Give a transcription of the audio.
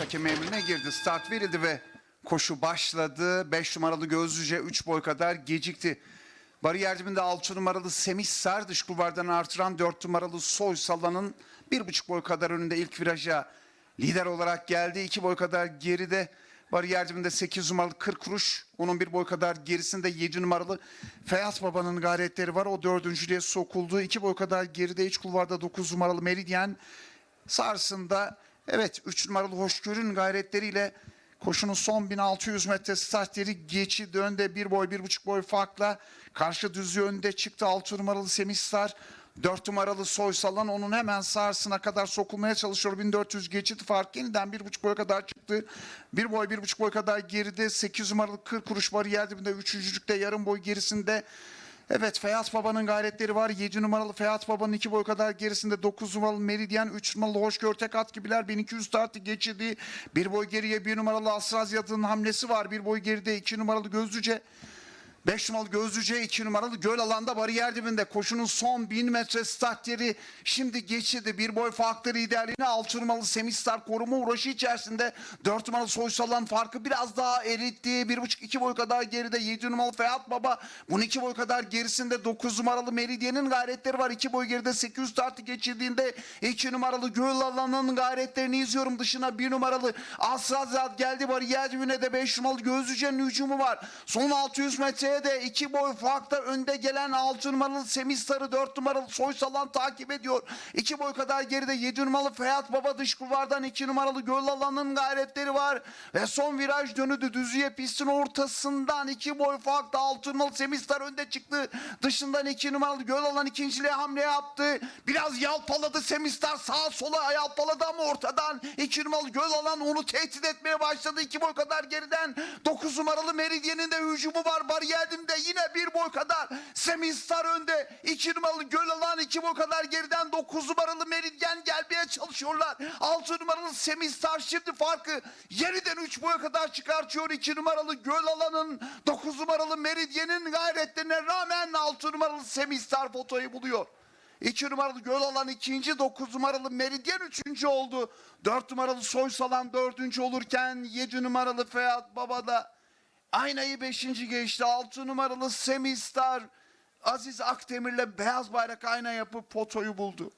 Start hakem emrine girdi. Start verildi ve koşu başladı. 5 numaralı Gözlüce 3 boy kadar gecikti. Bariyer dibinde 6 numaralı Semih Sar dış kulvardan artıran 4 numaralı Soy Sallan'ın 1,5 boy kadar önünde ilk viraja lider olarak geldi. 2 boy kadar geride bariyer dibinde 8 numaralı 40 kuruş. Onun bir boy kadar gerisinde 7 numaralı Feyyaz Baba'nın gayretleri var. O dördüncülüğe sokuldu. 2 boy kadar geride iç kulvarda 9 numaralı Meridyen sarsında evet 3 numaralı Hoşgör'ün gayretleriyle koşunun son 1600 metre startleri geçi önde bir boy bir buçuk boy farkla karşı düzlüğü önde çıktı 6 numaralı Semih Star 4 numaralı Soysalan onun hemen sarsına kadar sokulmaya çalışıyor. 1400 geçit fark yeniden bir buçuk boya kadar çıktı. Bir boy bir buçuk boy kadar geride 8 numaralı 40 kuruş dibinde. Üçüncülükte yarım boy gerisinde Evet Feyyaz Baba'nın gayretleri var. 7 numaralı Feyyaz Baba'nın 2 boy kadar gerisinde 9 numaralı Meridyen, 3 numaralı Hoşgör tek at gibiler 1200 startı geçirdi. Bir boy geriye 1 numaralı Asraz Yatı'nın hamlesi var. Bir boy geride 2 numaralı Gözlüce. 5 numaralı Gözlüce 2 numaralı göl alanda bariyer dibinde koşunun son 1000 metre start yeri şimdi geçirdi. Bir boy farklı liderliğine 6 numaralı Semih Star koruma uğraşı içerisinde 4 numaralı Soysalan farkı biraz daha eritti. 1,5-2 boy kadar geride 7 numaralı Ferhat Baba bunun 2 boy kadar gerisinde 9 numaralı Meridyen'in gayretleri var. 2 boy geride 800 startı geçirdiğinde 2 numaralı göl alanının gayretlerini izliyorum. Dışına 1 numaralı Asrazat geldi bariyer dibine de 5 numaralı Gözlüce'nin hücumu var. Son 600 metreye de 2 boy farkta önde gelen 6 numaralı Semih Sarı 4 numaralı Soysalan takip ediyor. 2 boy kadar geride 7 numaralı Ferhat Baba dış kulvardan 2 numaralı Göl Alan'ın gayretleri var. Ve son viraj dönüdü düzüye pistin ortasından 2 boy farkta 6 numaralı Semih Sarı önde çıktı. Dışından 2 numaralı Göl Alan ikinciliğe hamle yaptı. Biraz yalpaladı Semih Star sağa sola yalpaladı ama ortadan 2 numaralı Göl Alan onu tehdit etmeye başladı. 2 boy kadar geriden 9 numaralı Meridyen'in de hücumu var. Bariyerdimde yine bir boy kadar Semih Star önde. 2 numaralı Göl Alan 2 boy kadar geriden 9 numaralı Meridyen gelmeye çalışıyorlar. 6 numaralı Semih Star şimdi farkı yeniden 3 boya kadar çıkartıyor. 2 numaralı Göl Alan'ın 9 numaralı Meridyen'in gayretlerine rağmen 6 numaralı Semih Star fotoyu buluyor. 2 numaralı Göl Alan ikinci, 9 numaralı Meridyen üçüncü oldu. 4 numaralı Soysalan dördüncü olurken 7 numaralı Feyyat Baba da aynayı beşinci geçti. 6 numaralı Semih Star Aziz Akdemir'le beyaz bayrak ayna yapıp potoyu buldu.